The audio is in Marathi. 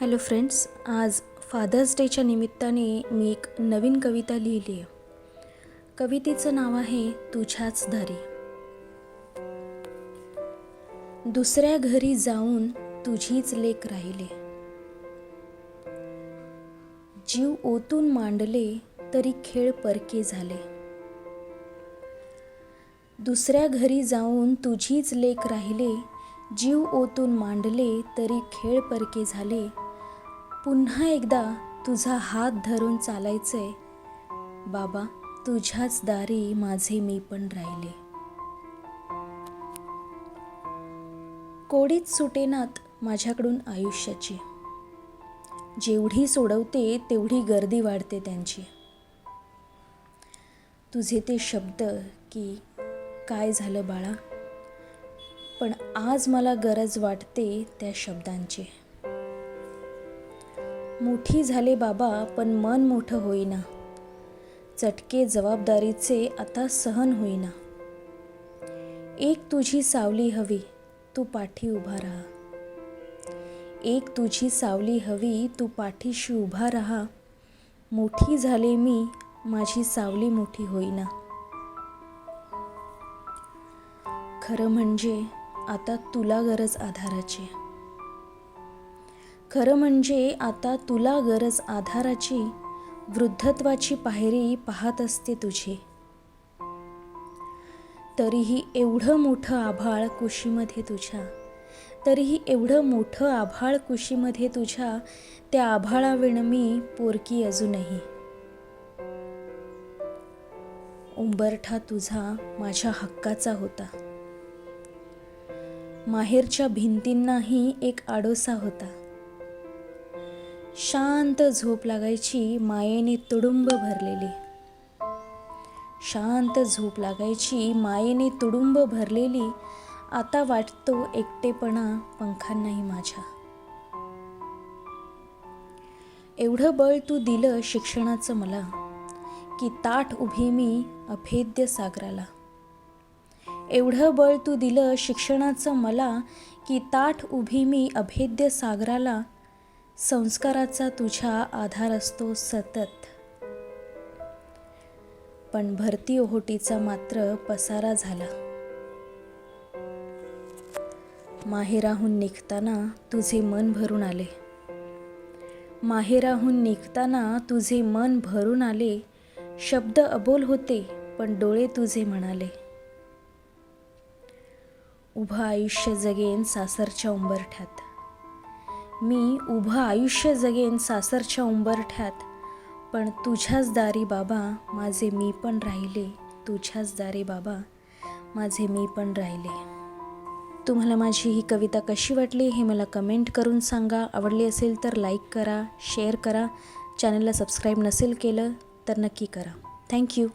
हॅलो फ्रेंड्स आज फादर्स डेच्या निमित्ताने मी एक नवीन कविता लिहिली आहे. कवितेचं नाव आहे तुझ्याच दारी. दुसऱ्या घरी जाऊन तुझीच लेख राहिले. जीव ओतून मांडले तरी खेळ परके झाले. दुसऱ्या घरी जाऊन तुझीच लेख राहिले. जीव ओतून मांडले तरी खेळ परके झाले. पुन्हा एकदा तुझा हात धरून चालायचंय. बाबा तुझ्याच दारी माझे मी पण राहिले. कोडीच सुटेनात माझ्याकडून आयुष्याची. जेवढी सोडवते तेवढी गर्दी वाढते त्यांची. तुझे ते शब्द की काय झालं बाळा? पण आज मला गरज वाटते त्या शब्दांची. मोठी झाले बाबा पण मन मोठं होईना. चटके जबाबदारीचे आता सहन होईना. एक तुझी सावली हवी तू पाठी उभा राहा. एक तुझी सावली हवी तू पाठीशी उभा राहा. मोठी झाले मी माझी सावली मोठी होईना. खरं म्हणजे आता तुला गरज आधाराची. खरं म्हणजे आता तुला गरज आधाराची वृद्धत्वाची पायरी पाहत असते तुझी. तरीही एवढं मोठं आभाळ कुशीमध्ये तुझ्या तरीही एवढं मोठं आभाळ कुशीमध्ये तुझ्या त्या आभाळाविण मी पोरकी अजूनही. उंबरठा तुझा माझ्या हक्काचा होता. माहेरच्या भिंतींनाही एक आडोसा होता. शांत झोप लागायची मायेने तुडुंब भरलेली. शांत झोप लागायची मायेने तुडुंब भरलेली. आता वाटतो एकटेपणा पंखांनाही माझ्या. एवढं बळ तू दिलं शिक्षणाचं मला की ताठ उभी मी अभेद्य सागराला. एवढं बळ तू दिलं शिक्षणाचं मला की ताठ उभी मी अभेद्य सागराला संस्काराचा तुझ्या आधार असतो सतत. पण भरती ओहोटीचा मात्र पसारा झाला. माहेराहून निघताना तुझे मन भरून आले. माहेराहून निघताना तुझे मन भरून आले. शब्द अबोल होते पण डोळे तुझे म्हणाले. उभं आयुष्य जगेन सासरच्या उंबरठ्यात. मी उभं आयुष्य जगेन सासरच्या उंबरठ्यात. पण तुझ्याच दारी बाबा माझे मी पण राहिले. तुझ्याच दारी बाबा माझे मी पण राहिले. तुम्हाला माझी ही कविता कशी वाटली हे मला कमेंट करून सांगा. आवडली असेल तर लाईक करा शेअर करा. चॅनलला सबस्क्राईब नसेल केलं तर नक्की करा. थँक्यू